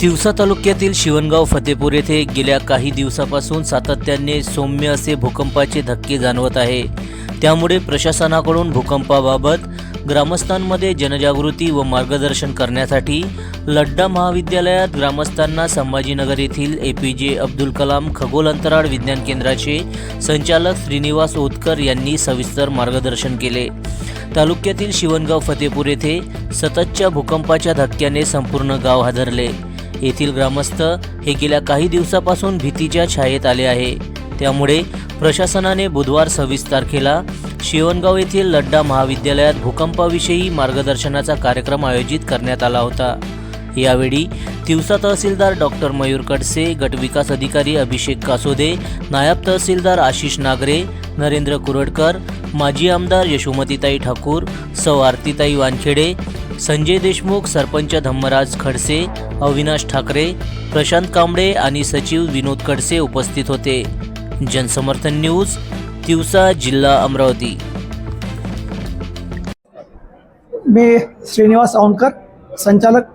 तिवसा तालुक्यातील शिवणगाव फतेपूर येथे गेल्या काही दिवसापासून सातत्याने सौम्य असे भूकंपाचे धक्के जाणवत आहे. त्यामुळे प्रशासनाकडून भूकंपाबाबत ग्रामस्थांमध्ये जनजागृती व मार्गदर्शन करण्यासाठी लड्डा महाविद्यालयात ग्रामस्थांना संभाजीनगर येथील ए पी जे अब्दुल कलाम खगोल अंतराळ विज्ञान केंद्राचे संचालक श्रीनिवास ओतकर यांनी सविस्तर मार्गदर्शन केले. तालुक्यातील शिवणगाव फतेपूर येथे सततच्या भूकंपाच्या धक्क्याने संपूर्ण गाव हादरले. येथील ग्रामस्थ हे गेल्या काही दिवसापासून भीतीच्या छायेत आले आहे. त्यामुळे प्रशासनाने बुधवार सव्वीस तारखेला शिवणगाव येथील लड्डा महाविद्यालयात भूकंपाविषयी मार्गदर्शनाचा कार्यक्रम आयोजित करण्यात आला होता. यावेळी तिवसा तहसीलदार डॉक्टर मयूर कडसे गटविकास अधिकारी अभिषेक कासोदे नायब तहसीलदार आशिष नागरे नरेंद्र कुरडकर माजी आमदार यशोमतीताई ठाकूर सौ आरतीताई वानखेडे संजय देशमुख सरपंच धम्मराज खडसे अविनाश ठाकरे प्रशांत कांबळे आणि सचिव विनोद खडसे उपस्थित होते. जनसमर्थन न्यूज तिवसा जिल्हा अमरावती. मी श्रीनिवास औंधकर संचालक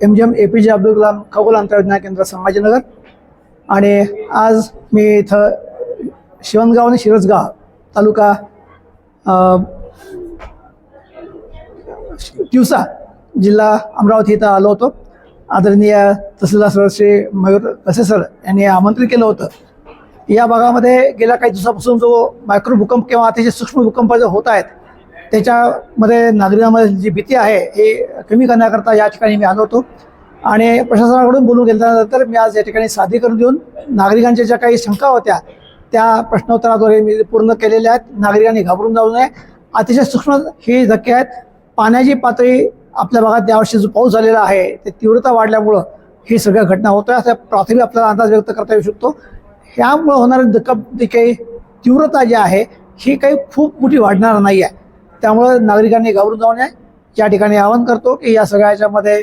M G M A P J Abdul Kalam खगोल अंतर्विज्ञान केंद्र संभाजीनगर. आणि आज मी इथं शिवणगाव आणि शिरसगाव तालुका अ, तिवसा जिल्हा अमरावती इथं आलो होतो. आदरणीय तहसीलदार सर श्री मयूर कसे सर यांनी आमंत्रित केलं होतं. या भागामध्ये गेल्या काही दिवसापासून जो मायक्रो भूकंप किंवा अतिशय सूक्ष्म भूकंप जे होत आहेत त्याच्यामध्ये नागरिकांमध्ये जी भीती आहे हे कमी करण्याकरता या ठिकाणी मी आलो होतो. आणि प्रशासनाकडून बोलून गेल्यानंतर मी आज या ठिकाणी सादरीकरण देऊन नागरिकांच्या ज्या काही शंका होत्या त्या प्रश्नोत्तराद्वारे मी पूर्ण केलेल्या आहेत. नागरिकांनी घाबरून जाऊ नये. अतिशय सूक्ष्म हे धक्के आहेत. पाण्याची पातळी आपल्या भागात यावर्षी जो पाऊस झालेला आहे ते तीव्रता वाढल्यामुळं ही सगळ्या घटना होतोय. असा प्राथमिक आपल्याला अंदाज व्यक्त करता येऊ शकतो. ह्यामुळं होणारी धक्का जी काही तीव्रता जी आहे ही काही खूप मोठी वाढणार नाही आहे. त्यामुळं नागरिकांनी घाबरून जाऊ नये. या ठिकाणी आवाहन करतो की या सगळ्या याच्यामध्ये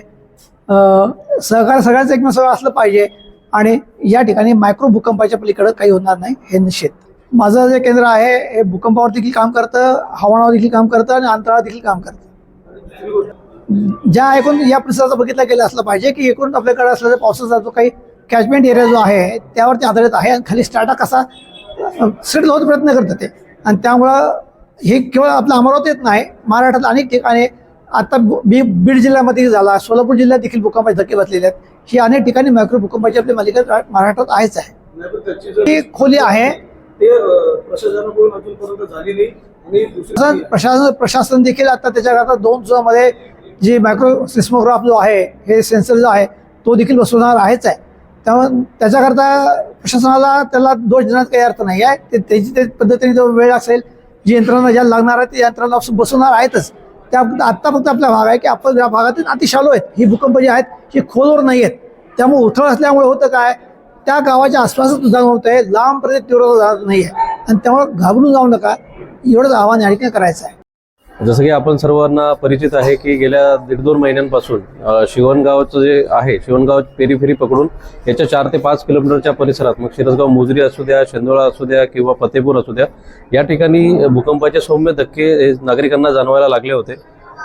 सहकार सगळ्यांचं एकमेकांसह असलं पाहिजे आणि या ठिकाणी मायक्रो भूकंपाच्या पलीकडे काही होणार नाही हे निश्चित. माझं जे केंद्र आहे हे भूकंपावर देखील काम करतं हवामानावर देखील काम करतं आणि अंतराळ देखील काम करतं. ज्या एकूण या परिसराचं बघितलं गेलं असलं पाहिजे की एकूण आपल्याकडे असलेला पावसाचा जो काही कॅचमेंट एरिया जो आहे त्यावरती आधारित आहे आणि खाली स्टार्टा कसा सेटल होत प्रयत्न करतं ते. आणि त्यामुळं हे केवळ आपल्या अमरावतीत नाही महाराष्ट्रात अनेक ठिकाणी आता बी बीड जिल्ह्यामध्ये झाला सोलापूर जिल्ह्यात देखील भूकंपाचे धक्के बसलेले आहेत. ही अनेक ठिकाणी मायक्रो भूकंपाची आपली मालिका महाराष्ट्रात आहेच आहे. ही खोली आहे. प्रशासनाकडून प्रशासन प्रशासन देखील आता त्याच्याकरता दोन दिवसामध्ये जी मायक्रो सिस्मोग्राफ जो आहे हे सेन्सर जो आहे तो देखील बसवणार आहेच आहे. त्यामुळे त्याच्याकरता प्रशासनाला त्याला दोष देण्यात काही अर्थ नाही आहे. ते त्याची ते पद्धतीने जो वेळ असेल जी यंत्रणा ज्या लागणार आहे ती यंत्रणा बसवणार आहेतच. त्या आत्ता फक्त आपला भाग आहे की आपण या भागातील अतिशालो आहेत ही भूकंप जे आहेत ही खोलवर नाही आहेत. त्यामुळे उथळ असल्यामुळे होतं काय? त्या गावाच्या आसपासच तुझा होत आहे. प्रदेश तीव्र जात नाही आहे आणि त्यामुळे घाबरून जाऊ नका. एवढंच आव्हान या ठिकाणी करायचं आहे. जसं की आपण सर्वांना परिचित आहे की गेल्या दीड दोन महिन्यांपासून शिवणगावचं जे आहे शिवणगाव पेरी फेरी पकडून याच्या चार ते पाच किलोमीटरच्या परिसरात मग शिरसगाव मोजरी असू द्या शेंदोळा असू द्या किंवा फतेपूर असू द्या या ठिकाणी भूकंपाचे सौम्य धक्के हे नागरिकांना जाणवायला लागले होते.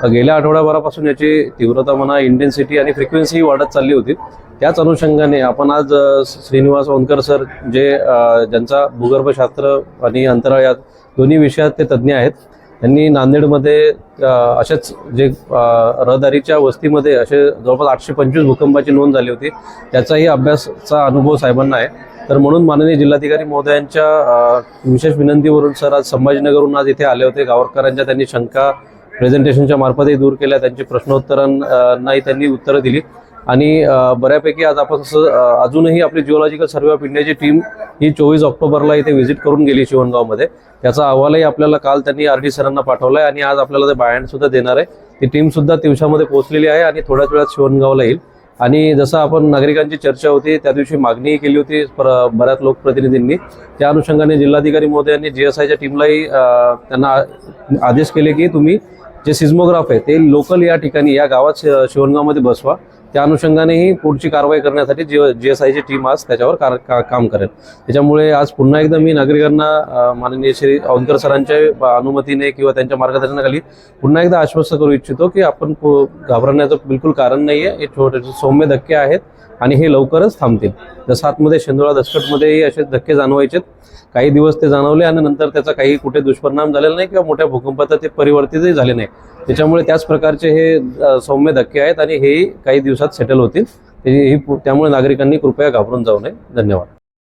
गेल्या आठवड्याभरापासून याची तीव्रता म्हणा इंटेन्सिटी आणि फ्रिक्वेन्सी वाढत चालली होती. त्याच अनुषंगाने आपण आज श्रीनिवास ओनकर सर जे ज्यांचा भूगर्भशास्त्र आणि अंतराळ या दोन्ही विषयात ते तज्ज्ञ आहेत त्यांनी नांदेडमध्ये असेच जे रहदारीच्या वस्तीमध्ये असे जवळपास आठशे पंचवीस भूकंपाची नोंद झाली होती. त्याचाही अभ्यासचा अनुभव साहेबांना आहे. तर म्हणून माननीय जिल्हाधिकारी महोदयांच्या विशेष विनंतीवरून सर आज संभाजीनगरहून आज इथे आले होते. गावकऱ्यांच्या त्यांनी शंका प्रेझेंटेशनच्या मार्फतही दूर केल्या. त्यांची प्रश्नोत्तरांनाही त्यांनी उत्तरं दिली. आणि बऱ्यापैकी आज आपण अजूनही आपली जिओलॉजिकल सर्वे ऑफ इंडियाची टीम ही चोवीस ऑक्टोबरला इथे व्हिजिट करून गेली शिवणगावमध्ये. त्याचा अहवालही आपल्याला काल त्यांनी आर डी सरांना पाठवलाय आणि आज आपल्याला ते बायंड सुद्धा देणार आहे. ती टीम सुद्धा तिवसामध्ये पोहोचलेली आहे आणि थोड्याच वेळात शिवणगावला येईल. आणि जसं आपण नागरिकांची चर्चा होती त्या दिवशी मागणीही केली होती पर- बऱ्याच लोकप्रतिनिधींनी. त्या अनुषंगाने जिल्हाधिकारी महोदयांनी जी एस आयच्या टीमलाही त्यांना आदेश केले की तुम्ही जे सिझमोग्राफ आहे ते लोकल या ठिकाणी या गावात शिवणगावमध्ये बसवा. त्या अनुषंगानेही पुढची कारवाई करण्यासाठी जी जी एस आयची टीम आज त्याच्यावर कार का, काम करेल. त्याच्यामुळे आज पुन्हा एकदा मी नागरिकांना माननीय श्री औदकर सरांच्या अनुमतीने किंवा त्यांच्या मार्गदर्शनाखाली पुन्हा एकदा आश्वस्त करू इच्छितो की आपण घाबरण्याचं बिलकुल कारण नाही आहे हे छोटे सौम्य धक्के आहेत आणि हे लवकरच थांबतील. जसं आतमध्ये शेंदोळा दसकटमध्येही असे धक्के जाणवायचेत काही दिवस ते जाणवले आणि नंतर त्याचा काही कुठे दुष्परिणाम झालेला नाही किंवा मोठ्या भूकंपात ते परिवर्तितही झाले नाही. त्याच्यामुळे त्याच प्रकारचे हे सौम्य धक्के आहेत आणि हेही काही दिवसात सेटल होतील. ते- ही त्यामुळे नागरिकांनी कृपया घाबरून जाऊ नये. धन्यवाद.